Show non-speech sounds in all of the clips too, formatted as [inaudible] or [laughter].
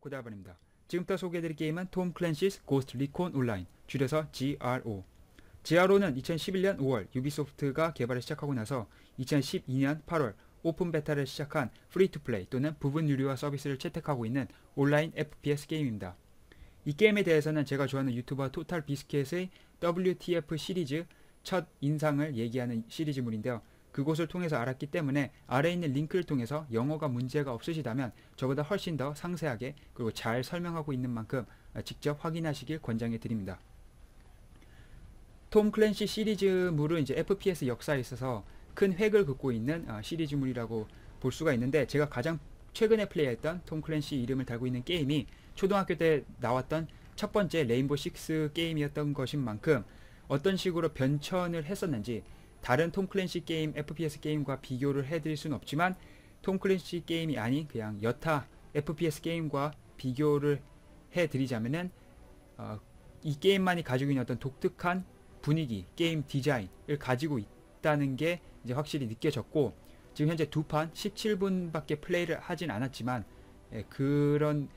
고달반입니다. 지금부터 소개해드릴 게임은 톰 클랜시스 고스트 리콘 온라인 줄여서 GRO GRO는 2011년 5월 유비소프트가 개발을 시작하고 나서 2012년 8월 오픈 베타를 시작한 프리투플레이 또는 부분 유료화 서비스를 채택하고 있는 온라인 FPS 게임입니다. 이 게임에 대해서는 제가 좋아하는 유튜버 토탈 비스켓의 WTF 시리즈 첫 인상을 얘기하는 시리즈물인데요. 그곳을 통해서 알았기 때문에 아래에 있는 링크를 통해서 영어가 문제가 없으시다면 저보다 훨씬 더 상세하게 그리고 잘 설명하고 있는 만큼 직접 확인하시길 권장해 드립니다. 톰 클랜시 시리즈물은 이제 FPS 역사에 있어서 큰 획을 긋고 있는 어, 시리즈물이라고 볼 수가 있는데 제가 가장 최근에 플레이했던 톰 클랜시 이름을 달고 있는 게임이 초등학교 때 나왔던 첫 번째 레인보 식스 게임이었던 것인 만큼 어떤 식으로 변천을 했었는지 다른 톰 클랜시 게임, FPS 게임과 비교를 해드릴 수는 없지만 톰 클랜시 게임이 아닌 그냥 여타 FPS 게임과 비교를 해드리자면은 어, 이 게임만이 가지고 있는 어떤 독특한 분위기, 게임 디자인을 가지고 있다는 게 이제 확실히 느껴졌고 지금 현재 두 판 17분밖에 플레이를 하진 않았지만 예, 그런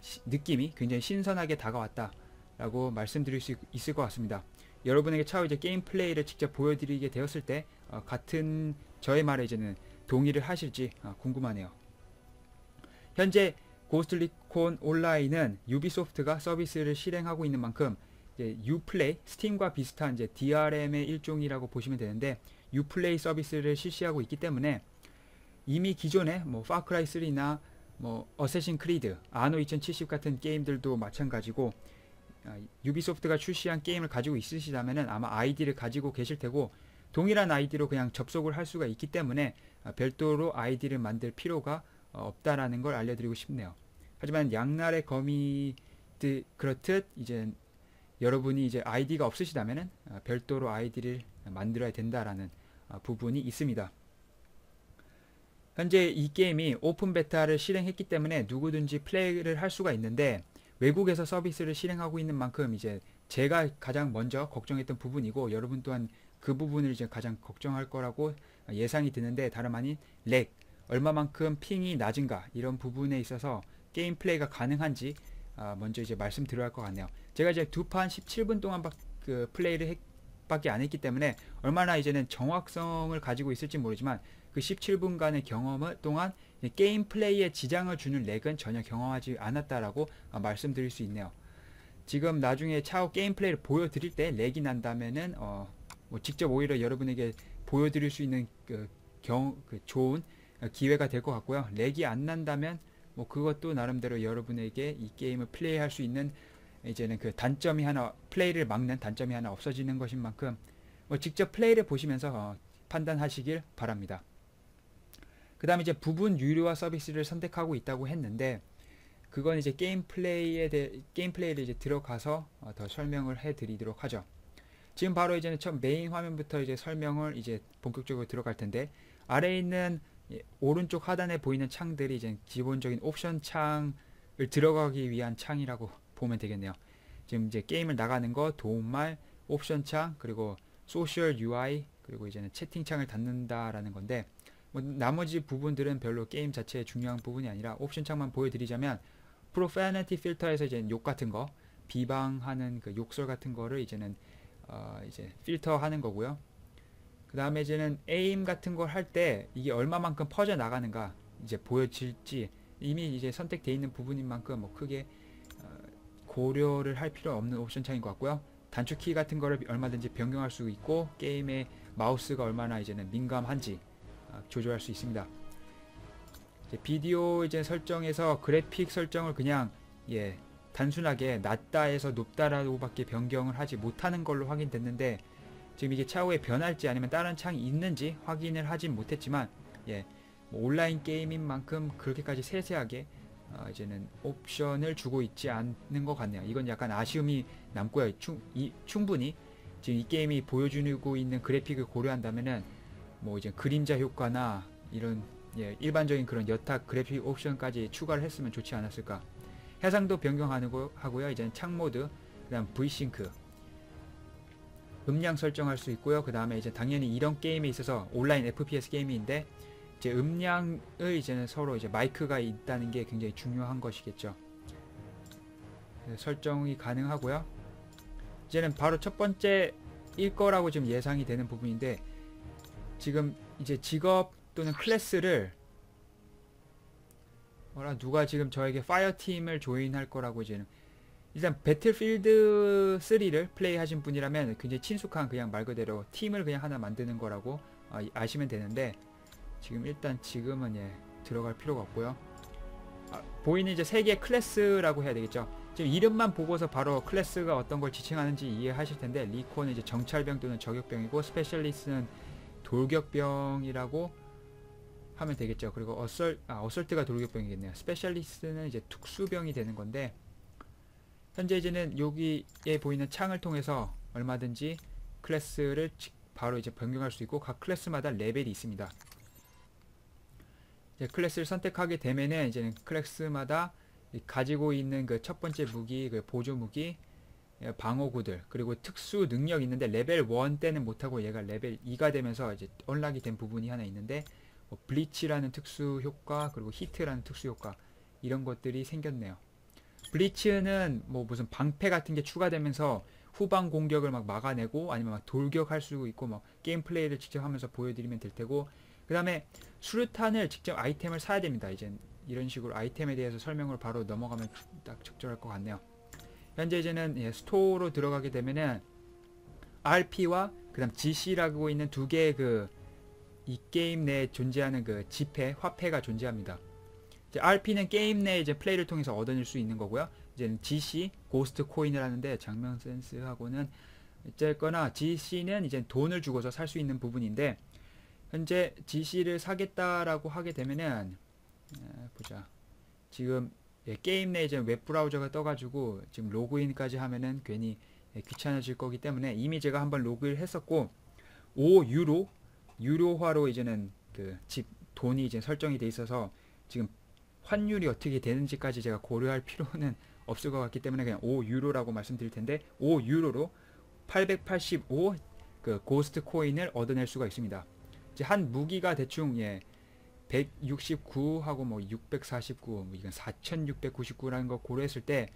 시, 느낌이 굉장히 신선하게 다가왔다라고 말씀드릴 수 있을 것 같습니다. 여러분에게 차후 이제 게임 플레이를 직접 보여드리게 되었을 때 어, 같은 저의 말에 이제는 동의를 하실지 어, 궁금하네요. 현재 고스트리콘 온라인은 유비소프트가 서비스를 실행하고 있는 만큼 유플레이 스팀과 비슷한 이제 DRM의 일종이라고 보시면 되는데 유플레이 서비스를 실시하고 있기 때문에 이미 기존에 뭐 파크라이 3나 뭐 어쌔신 크리드, 아노 2070 같은 게임들도 마찬가지고 아, 유비소프트가 출시한 게임을 가지고 있으시다면 아마 아이디를 가지고 계실 테고 동일한 아이디로 그냥 접속을 할 수가 있기 때문에 아, 별도로 아이디를 만들 필요가 어, 없다라는 걸 알려드리고 싶네요. 하지만 양날의 검이 그렇듯 이제 여러분이 이제 아이디가 없으시다면 아, 별도로 아이디를 만들어야 된다라는 부분이 있습니다. 현재 이 게임이 오픈 베타를 실행했기 때문에 누구든지 플레이를 할 수가 있는데 외국에서 서비스를 실행하고 있는 만큼 이제 제가 가장 먼저 걱정했던 부분이고 여러분 또한 그 부분을 이제 가장 걱정할 거라고 예상이 드는데 다름 아닌 렉 얼마만큼 핑이 낮은가 이런 부분에 있어서 게임 플레이가 가능한지 아, 먼저 이제 말씀드려야 할 것 같네요. 제가 이제 두 판 17분 동안 그 플레이를 했, 밖에 안 했기 때문에 얼마나 이제는 정확성을 가지고 있을지 모르지만 그 17분간의 경험 동안 게임 플레이에 지장을 주는 렉은 전혀 경험하지 않았다라고 어, 말씀드릴 수 있네요. 지금 나중에 차후 게임 플레이를 보여드릴 때 렉이 난다면은 어, 뭐 직접 오히려 여러분에게 보여드릴 수 있는 그 경, 그 좋은 기회가 될 것 같고요. 렉이 안 난다면 뭐 그것도 나름대로 여러분에게 이 게임을 플레이할 수 있는 이제는 그 단점이 하나 플레이를 막는 단점이 하나 없어지는 것인 만큼 뭐 직접 플레이를 보시면서 어, 판단하시길 바랍니다. 그 다음에 이제 부분 유료화 서비스를 선택하고 있다고 했는데 그건 이제 게임 플레이에 대해 게임 플레이를 이제 들어가서 어, 더 설명을 해 드리도록 하죠. 지금 바로 이제는 처음 메인 화면부터 이제 설명을 이제 본격적으로 들어갈 텐데 아래에 있는 오른쪽 하단에 보이는 창들이 이제 기본적인 옵션 창을 들어가기 위한 창이라고 보면 되겠네요. 지금 이제 게임을 나가는 거, 도움말, 옵션 창, 그리고 소셜 UI, 그리고 이제는 채팅창을 닫는다라는 건데 뭐 나머지 부분들은 별로 게임 자체에 중요한 부분이 아니라 옵션 창만 보여드리자면 프로페너티 필터에서 이제 욕 같은 거 비방하는 그 욕설 같은 거를 이제는 어 이제 필터하는 거고요. 그 다음에 이제는 에임 같은 걸 할 때 이게 얼마만큼 퍼져 나가는가 이제 보여질지 이미 이제 선택되어 있는 부분인 만큼 뭐 크게 어 고려를 할 필요 없는 옵션 창인 것 같고요. 단축키 같은 거를 얼마든지 변경할 수 있고 게임의 마우스가 얼마나 이제는 민감한지 아, 조절할 수 있습니다. 이제 비디오 이제 설정에서 그래픽 설정을 그냥 예 단순하게 낮다에서 높다라고밖에 변경을 하지 못하는 걸로 확인됐는데 지금 이게 차후에 변할지 아니면 다른 창이 있는지 확인을 하진 못했지만 예, 뭐 온라인 게임인 만큼 그렇게까지 세세하게 어, 이제는 옵션을 주고 있지 않는 것 같네요. 이건 약간 아쉬움이 남고요. 충, 이, 충분히 지금 이 게임이 보여주고 있는 그래픽을 고려한다면은 뭐 이제 그림자 효과나 이런 예, 일반적인 그런 여타 그래픽 옵션까지 추가를 했으면 좋지 않았을까. 해상도 변경하는 거 하고요. 이제 창 모드, 그 다음 V싱크, 음량 설정할 수 있고요. 그 다음에 이제 당연히 이런 게임에 있어서 온라인 FPS 게임인데 이제 음량을 이제는 서로 이제 마이크가 있다는 게 굉장히 중요한 것이겠죠. 네, 설정이 가능하고요. 이제는 바로 첫 번째 일 거라고 지금 예상이 되는 부분인데 지금 이제 직업 또는 클래스를 뭐라 누가 지금 저에게 파이어 팀을 조인할 거라고 이제는 일단 배틀필드 3를 플레이하신 분이라면 굉장히 친숙한 그냥 말 그대로 팀을 그냥 하나 만드는 거라고 아, 아시면 되는데 지금 일단 지금은 예 들어갈 필요가 없고요. 아, 보이는 이제 세 개의 클래스라고 해야 되겠죠. 지금 이름만 보고서 바로 클래스가 어떤 걸 지칭하는지 이해하실 텐데 리코는 이제 정찰병 또는 저격병이고 스페셜리스트는 돌격병이라고 하면 되겠죠. 그리고 어설 아 어설트가 돌격병이겠네요. 스페셜리스트는 이제 특수병이 되는 건데 현재 이제는 여기에 보이는 창을 통해서 얼마든지 클래스를 바로 이제 변경할 수 있고 각 클래스마다 레벨이 있습니다. 이제 클래스를 선택하게 되면은 이제는 클래스마다 가지고 있는 그 첫 번째 무기, 그 보조 무기, 예, 방어구들 그리고 특수 능력 있는데 레벨 1 때는 못하고 얘가 레벨 2가 되면서 이제 언락이 된 부분이 하나 있는데 뭐 블리치라는 특수 효과 그리고 히트라는 특수 효과 이런 것들이 생겼네요. 블리츠는 뭐 무슨 방패 같은 게 추가되면서 후방 공격을 막 막아내고 아니면 막 돌격할 수 있고 막 게임 플레이를 직접 하면서 보여드리면 될 테고 그 다음에 수류탄을 직접 아이템을 사야 됩니다. 이제 이런 식으로 아이템에 대해서 설명을 바로 넘어가면 딱 적절할 것 같네요. 현재 이제는 예, 스토어로 들어가게 되면은 RP와 그 다음 GC라고 있는 두 개의 그 이 게임 내에 존재하는 그 지폐, 화폐가 존재합니다. 이제 RP는 게임 내 이제 플레이를 통해서 얻어낼 수 있는 거고요. 이제는 GC, 고스트 코인을 하는데 장면 센스하고는 어쨌거나 GC는 이제 돈을 주고서 살 수 있는 부분인데 현재 GC를 사겠다라고 하게 되면은 에, 보자. 지금 예, 게임 내 이제 웹 브라우저가 떠가지고 지금 로그인까지 하면은 괜히 예, 귀찮아질 거기 때문에 이미 제가 한번 로그인 했었고 5유로 유료화로 이제는 그 집 돈이 이제 설정이 돼 있어서 지금 환율이 어떻게 되는지까지 제가 고려할 필요는 [laughs] 없을 것 같기 때문에 그냥 5유로라고 말씀드릴 텐데 5유로로 885 그 고스트 코인을 얻어낼 수가 있습니다. 이제 한 무기가 대충 예 169하고 뭐 649, 뭐 이건 4699라는 거 고려했을 때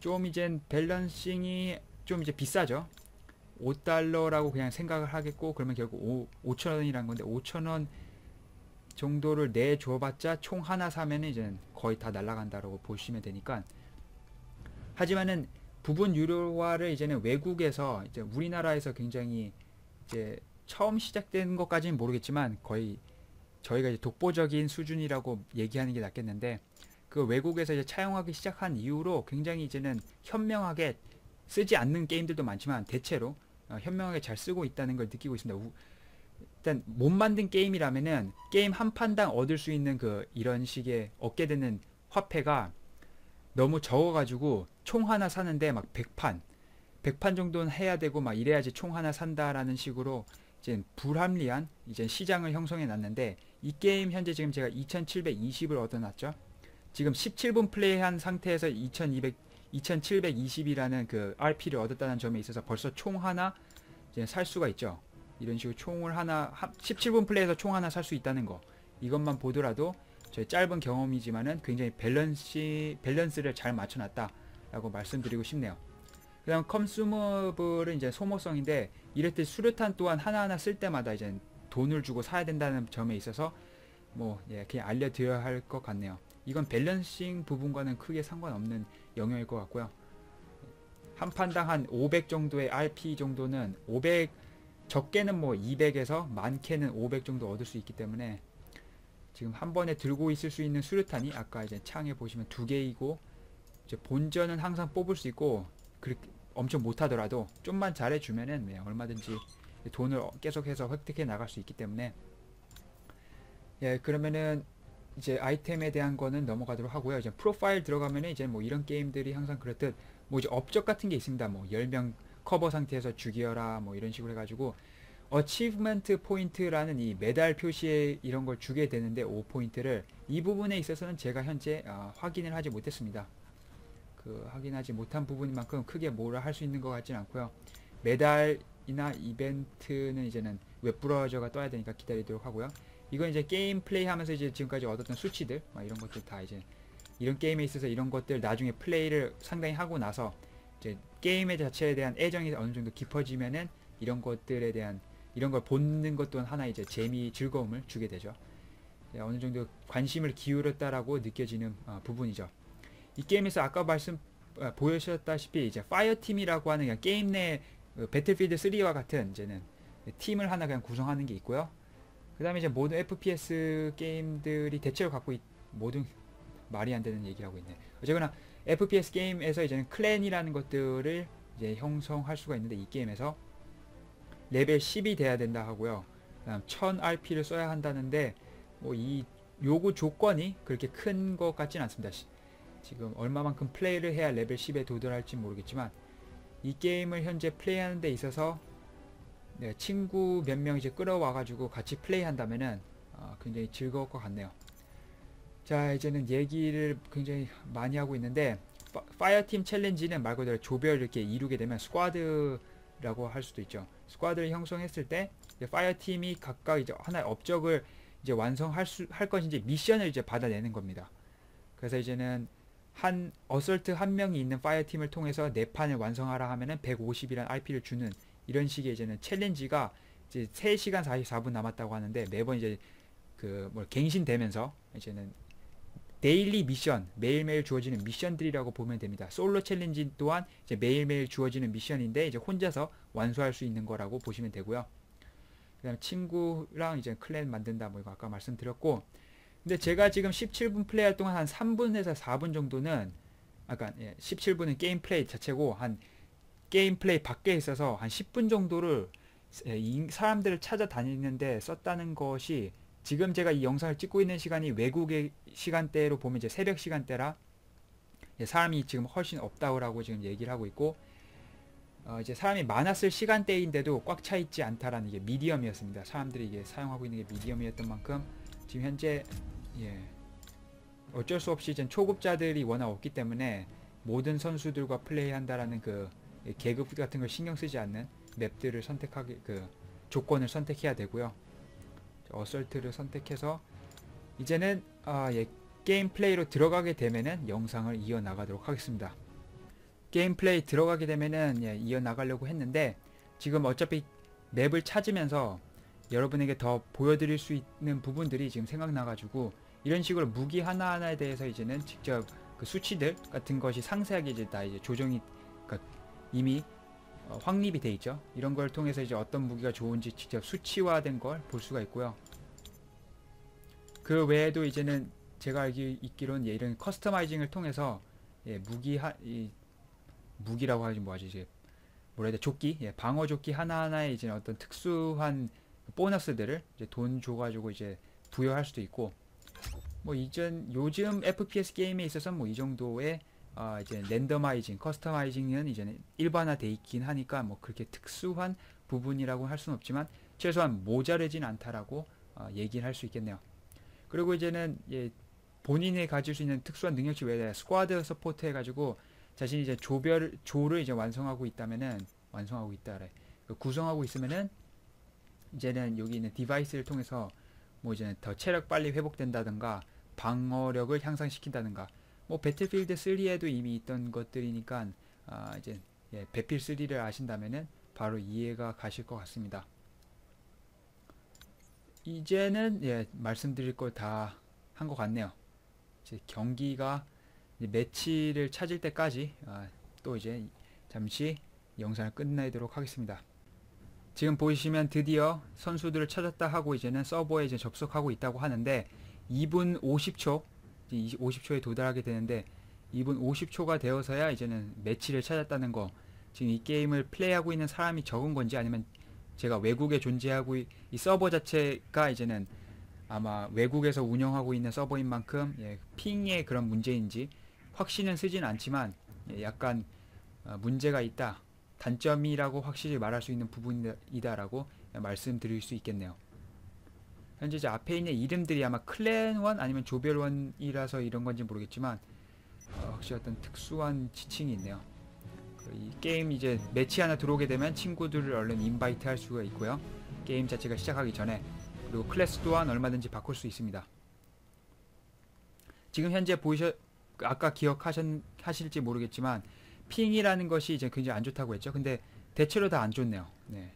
좀 이젠 밸런싱이 좀 이제 비싸죠. 5달러라고 그냥 생각을 하겠고 그러면 결국 5, 5천원이라는 건데 5천원 정도를 내줘봤자 총 하나 사면 이제 거의 다 날라간다라고 보시면 되니까 하지만은 부분 유료화를 이제는 외국에서 이제 우리나라에서 굉장히 이제 처음 시작된 것까지는 모르겠지만 거의 저희가 이제 독보적인 수준이라고 얘기하는 게 낫겠는데 그 외국에서 이제 차용하기 시작한 이후로 굉장히 이제는 현명하게 쓰지 않는 게임들도 많지만 대체로 어, 현명하게 잘 쓰고 있다는 걸 느끼고 있습니다. 우, 일단 못 만든 게임이라면은 게임 한 판당 얻을 수 있는 그 이런 식의 얻게 되는 화폐가 너무 적어가지고 총 하나 사는데 막 100판 100판 정도는 해야 되고 막 이래야지 총 하나 산다라는 식으로 이제 불합리한 이제 시장을 형성해 놨는데 이 게임 현재 지금 제가 2720을 얻어놨죠. 지금 17분 플레이한 상태에서 2200 2720이라는 그 RP를 얻었다는 점에 있어서 벌써 총 하나 이제 살 수가 있죠. 이런 식으로 총을 하나 17분 플레이에서 총 하나 살 수 있다는 거 이것만 보더라도 저희 짧은 경험이지만은 굉장히 밸런시 밸런스를 잘 맞춰놨다 라고 말씀드리고 싶네요. 그 다음 컨슈머블은 이제 소모성인데 이럴 때 수류탄 또한 하나하나 쓸 때마다 이제 돈을 주고 사야 된다는 점에 있어서 뭐 예, 그냥 알려드려야 할 것 같네요. 이건 밸런싱 부분과는 크게 상관없는 영역일 것 같고요. 한 판당 한 500 정도의 RP 정도는 500 적게는 뭐 200에서 많게는 500 정도 얻을 수 있기 때문에 지금 한 번에 들고 있을 수 있는 수류탄이 아까 이제 창에 보시면 두 개이고 이제 본전은 항상 뽑을 수 있고 그렇게 엄청 못하더라도 좀만 잘해주면은 네, 얼마든지 돈을 계속해서 획득해 나갈 수 있기 때문에 예 그러면은 이제 아이템에 대한 거는 넘어가도록 하고요. 이제 프로파일 들어가면은 이제 뭐 이런 게임들이 항상 그렇듯 뭐 이제 업적 같은 게 있습니다. 뭐 10명 커버 상태에서 죽이어라 뭐 이런 식으로 해가지고 어치브먼트 포인트라는 이 메달 표시에 이런 걸 주게 되는데 5포인트를 이 부분에 있어서는 제가 현재 어, 확인을 하지 못했습니다. 그 확인하지 못한 부분인 만큼 크게 뭐라 할 수 있는 것 같지는 않고요. 메달 이나 이벤트는 이제는 웹브라우저가 떠야 되니까 기다리도록 하고요. 이건 이제 게임 플레이 하면서 이제 지금까지 얻었던 수치들 이런 것들 다 이제 이런 게임에 있어서 이런 것들 나중에 플레이를 상당히 하고 나서 이제 게임의 자체에 대한 애정이 어느 정도 깊어지면은 이런 것들에 대한 이런 걸 보는 것 또한 하나 이제 재미 즐거움을 주게 되죠. 어느 정도 관심을 기울였다라고 느껴지는 어, 부분이죠. 이 게임에서 아까 말씀 어, 보여주셨다시피 이제 파이어 팀이라고 하는 게임 내 어, 배틀필드 3와 같은 이제는 팀을 하나 그냥 구성하는 게 있고요. 그 다음에 이제 모든 FPS 게임들이 대체로 갖고 있, 모든 말이 안 되는 얘기를 하고 있네. 어쨌거나 FPS 게임에서 이제는 클랜이라는 것들을 이제 형성할 수가 있는데 이 게임에서 레벨 10이 돼야 된다 하고요. 그다음 1000 RP를 써야 한다는데 뭐 이 요구 조건이 그렇게 큰 것 같진 않습니다. 지금 얼마만큼 플레이를 해야 레벨 10에 도달할지 모르겠지만 이 게임을 현재 플레이하는 데 있어서 네, 친구 몇 명 이제 끌어와 가지고 같이 플레이한다면은 어, 굉장히 즐거울 것 같네요. 자 이제는 얘기를 굉장히 많이 하고 있는데 파이어팀 챌린지는 말 그대로 조별 이렇게 이루게 되면 스쿼드라고 할 수도 있죠. 스쿼드를 형성했을 때 파이어팀이 각각 이제 하나의 업적을 이제 완성할 수 할 것인지 미션을 이제 받아내는 겁니다. 그래서 이제는 한 어설트 한 명이 있는 파이어팀을 통해서 네 판을 완성하라 하면은 150이라는 RP를 주는 이런 식의 이제는 챌린지가 이제 3시간 44분 남았다고 하는데 매번 이제 그 뭘 갱신되면서 이제는 데일리 미션 매일매일 주어지는 미션들이라고 보면 됩니다. 솔로 챌린지 또한 이제 매일매일 주어지는 미션인데 이제 혼자서 완수할 수 있는 거라고 보시면 되고요. 그다음 친구랑 이제 클랜 만든다 뭐 이거 아까 말씀드렸고 근데 제가 지금 17분 플레이할 동안 한 3분에서 4분 정도는 아까 예, 17분은 게임 플레이 자체고 한 게임 플레이 밖에 있어서 한 10분 정도를 사람들을 찾아다니는데 썼다는 것이 지금 제가 이 영상을 찍고 있는 시간이 외국의 시간대로 보면 이제 새벽 시간대라 사람이 지금 훨씬 없다고 지금 얘기를 하고 있고 어 이제 사람이 많았을 시간대인데도 꽉 차 있지 않다라는 이게 미디엄이었습니다. 사람들이 이게 사용하고 있는 게 미디엄이었던 만큼 지금 현재 예 어쩔 수 없이 이제 초급자들이 워낙 없기 때문에 모든 선수들과 플레이한다라는 그 계급 같은 걸 신경 쓰지 않는 맵들을 선택하기 그 조건을 선택해야 되고요. 어설트를 선택해서 이제는 아, 예, 게임 플레이로 들어가게 되면은 영상을 이어 나가도록 하겠습니다. 게임 플레이 들어가게 되면은 예, 이어 나가려고 했는데 지금 어차피 맵을 찾으면서 여러분에게 더 보여드릴 수 있는 부분들이 지금 생각나가지고 이런 식으로 무기 하나하나에 대해서 이제는 직접 그 수치들 같은 것이 상세하게 이제 다 이제 조정이 그러니까 이미 어, 확립이 돼 있죠. 이런 걸 통해서 이제 어떤 무기가 좋은지 직접 수치화된 걸 볼 수가 있고요. 그 외에도 이제는 제가 알기 있기로는 예, 이런 커스터마이징을 통해서 예, 무기 하, 이, 무기라고 하지 뭐하지 이제 뭐라 해야 돼 조끼 예, 방어 조끼 하나하나에 이제 어떤 특수한 보너스들을 이제 돈 줘가지고 이제 부여할 수도 있고 뭐 이전 요즘 FPS 게임에 있어서 뭐 이 정도의 어, 이제 랜더마이징, 커스터마이징은 이제는 일반화돼 있긴 하니까 뭐 그렇게 특수한 부분이라고 할 수는 없지만 최소한 모자르진 않다라고 어, 얘기를 할 수 있겠네요. 그리고 이제는 예, 본인이 가질 수 있는 특수한 능력치 외에 스쿼드 서포트 해가지고 자신이 이제 조별 조를 이제 완성하고 있다면은 완성하고 있다래 그 구성하고 있으면은 이제는 여기 있는 디바이스를 통해서 뭐 이제는 더 체력 빨리 회복된다든가 방어력을 향상시킨다든가 뭐 배틀필드 3에도 이미 있던 것들이니까 아 이제 예, 배필 3를 아신다면은 바로 이해가 가실 것 같습니다. 이제는 예, 말씀드릴 걸 다 한 것 같네요. 이제 경기가 이제 매치를 찾을 때까지 아, 또 이제 잠시 영상을 끝내도록 하겠습니다. 지금 보시면 드디어 선수들을 찾았다 하고 이제는 서버에 이제 접속하고 있다고 하는데 2분 50초 50초에 도달하게 되는데 2분 50초가 되어서야 이제는 매치를 찾았다는 거. 지금 이 게임을 플레이하고 있는 사람이 적은 건지 아니면 제가 외국에 존재하고 이, 이 서버 자체가 이제는 아마 외국에서 운영하고 있는 서버인 만큼 예, 핑의 그런 문제인지 확신은 쓰진 않지만 예, 약간 어, 문제가 있다 단점이라고 확실히 말할 수 있는 부분이다라고 말씀드릴 수 있겠네요. 현재 이제 앞에 있는 이름들이 아마 클랜원 아니면 조별원이라서 이런 건지 모르겠지만 어, 확실히 어떤 특수한 지칭이 있네요. 그이 게임 이제 매치 하나 들어오게 되면 친구들을 얼른 인바이트 할 수가 있고요. 게임 자체가 시작하기 전에 그리고 클래스 또한 얼마든지 바꿀 수 있습니다. 지금 현재 보이셔 아까 기억하실지 모르겠지만 핑이라는 것이 이제 굉장히 안 좋다고 했죠. 근데 대체로 다 안 좋네요. 네.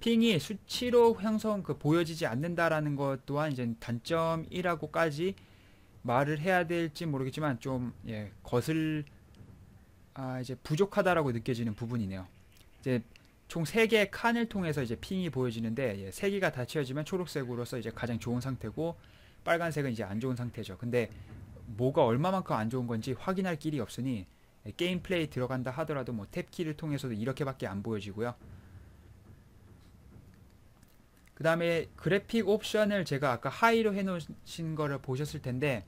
핑이 수치로 형성 그 보여지지 않는다라는 것 또한 이제 단점이라고까지 말을 해야 될지 모르겠지만 좀 예, 것을 아 이제 부족하다라고 느껴지는 부분이네요. 이제 총 3개의 칸을 통해서 이제 핑이 보여지는데 예, 3개가 다 채워지면 초록색으로서 이제 가장 좋은 상태고 빨간색은 이제 안 좋은 상태죠. 근데 뭐가 얼마만큼 안 좋은 건지 확인할 길이 없으니 예, 게임 플레이 들어간다 하더라도 뭐 탭키를 통해서도 이렇게밖에 안 보여지고요. 그 다음에 그래픽 옵션을 제가 아까 하이로 해놓으신 거를 보셨을 텐데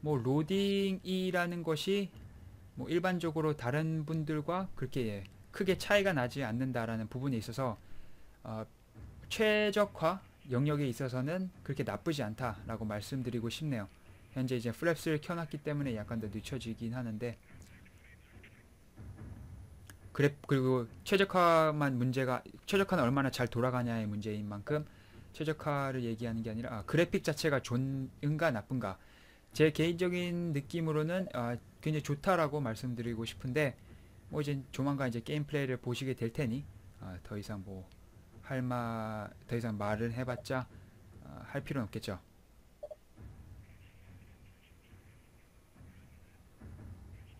뭐 로딩이라는 것이 뭐 일반적으로 다른 분들과 그렇게 예, 크게 차이가 나지 않는다라는 부분에 있어서 어, 최적화 영역에 있어서는 그렇게 나쁘지 않다라고 말씀드리고 싶네요. 현재 이제 플랩스를 켜놨기 때문에 약간 더 늦춰지긴 하는데 그래 그리고 최적화만 문제가 최적화는 얼마나 잘 돌아가냐의 문제인 만큼 최적화를 얘기하는 게 아니라 아, 그래픽 자체가 좋은가 나쁜가 제 개인적인 느낌으로는 아, 굉장히 좋다라고 말씀드리고 싶은데 뭐 이제 조만간 이제 게임 플레이를 보시게 될 테니 아, 더 이상 뭐 할말더 이상 말을 해봤자 아, 할 필요는 없겠죠.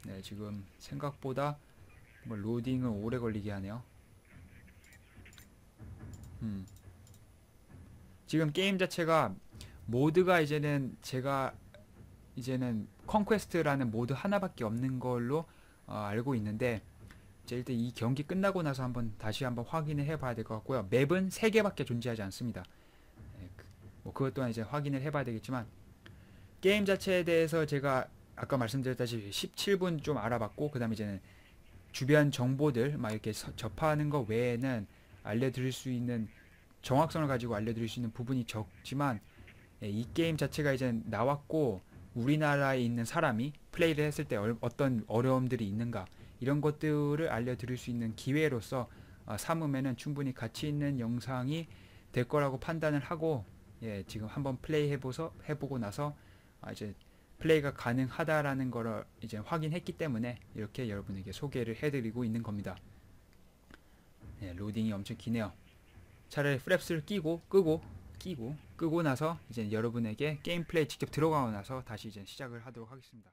네 지금 생각보다 뭐 로딩을 오래 걸리게 하네요. 음. 지금 게임 자체가 모드가 이제는 제가 이제는 컨퀘스트라는 모드 하나밖에 없는 걸로 어, 알고 있는데 이제 일단 이 경기 끝나고 나서 한번 다시 한번 확인을 해봐야 될 것 같고요. 맵은 3개밖에 존재하지 않습니다. 네, 그, 뭐 그것 또한 이제 확인을 해봐야 되겠지만 게임 자체에 대해서 제가 아까 말씀드렸다시피 17분 좀 알아봤고 그 다음에 이제는 주변 정보들 막 이렇게 서, 접하는 것 외에는 알려드릴 수 있는 정확성을 가지고 알려드릴 수 있는 부분이 적지만 예, 이 게임 자체가 이제 나왔고 우리나라에 있는 사람이 플레이를 했을 때 얼, 어떤 어려움들이 있는가 이런 것들을 알려드릴 수 있는 기회로서 어, 삼음에는 충분히 가치 있는 영상이 될 거라고 판단을 하고 예, 지금 한번 플레이 해보서 해보고 나서 아, 이제 플레이가 가능하다라는 거를 이제 확인했기 때문에 이렇게 여러분에게 소개를 해드리고 있는 겁니다. 예, 로딩이 엄청 기네요. 차라리 프랩스를 끼고 끄고 끼고 끄고 나서 이제 여러분에게 게임 플레이 직접 들어가고 나서 다시 이제 시작을 하도록 하겠습니다.